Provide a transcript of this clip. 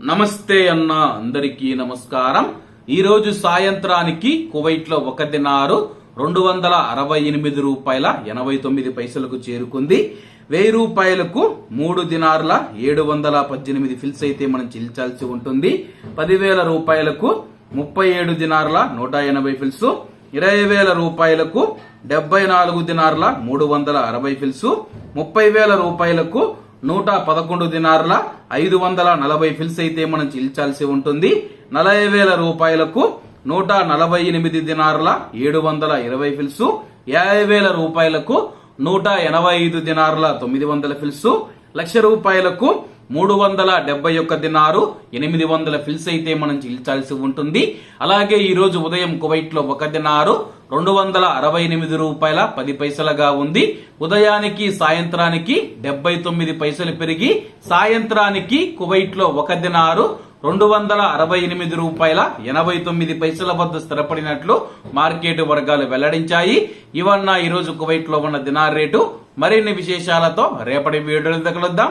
నమస్తే అన్న అందరికీ నమస్కారం. ఈరోజు సాయంత్రానికి కువైట్లో ఒక దినారు రెండు వందల అరవై ఎనిమిది రూపాయల ఎనభై తొమ్మిది పైసలకు చేరుకుంది. వెయ్యి రూపాయలకు మూడు దినారుల ఏడు వందల పద్దెనిమిది ఫిల్స్ అయితే మనం చెల్లించాల్సి ఉంటుంది. పదివేల రూపాయలకు ముప్పై ఏడు దినారుల నూట ఎనభై ఫిల్స్ ఇరవై వేల రూపాయలకు డెబ్బై నాలుగు దినారుల మూడు వందల అరవై ఫిల్స్ ముప్పై వేల రూపాయలకు నూట పదకొండు దినారుల ఐదు వందల నలభై ఫిల్స్ అయితే మనం చెల్లించాల్సి ఉంటుంది. నలభై వేల రూపాయలకు నూట నలభై ఎనిమిది దినారుల ఏడు వందల ఇరవై ఫిల్స్ యాభై వేల రూపాయలకు నూట ఎనభై ఐదు దినారుల తొమ్మిది వందల ఫిల్స్ లక్ష రూపాయలకు మూడు వందల డెబ్బై ఒక్క దినారు ఎనిమిది వందల ఫిల్స్ అయితే మనం చెల్లించాల్సి ఉంటుంది. అలాగే ఈ రోజు ఉదయం కువైట్లో ఒక దినారు రెండు వందల అరవై ఎనిమిది రూపాయల పది పైసలుగా ఉంది. ఉదయానికి సాయంత్రానికి డెబ్బై తొమ్మిది పైసలు పెరిగి సాయంత్రానికి కువైట్లో ఒక దినారు రెండు వందల అరవై ఎనిమిది రూపాయల ఎనభై తొమ్మిది పైసల వద్ద స్థిరపడినట్లు మార్కెట్ వర్గాలు వెల్లడించాయి. ఇవన్న ఈ రోజు కువైట్లో ఉన్న దినార్ రేటు. మరిన్ని విశేషాలతో రేపటి వీడియోలు తగలుద్దాం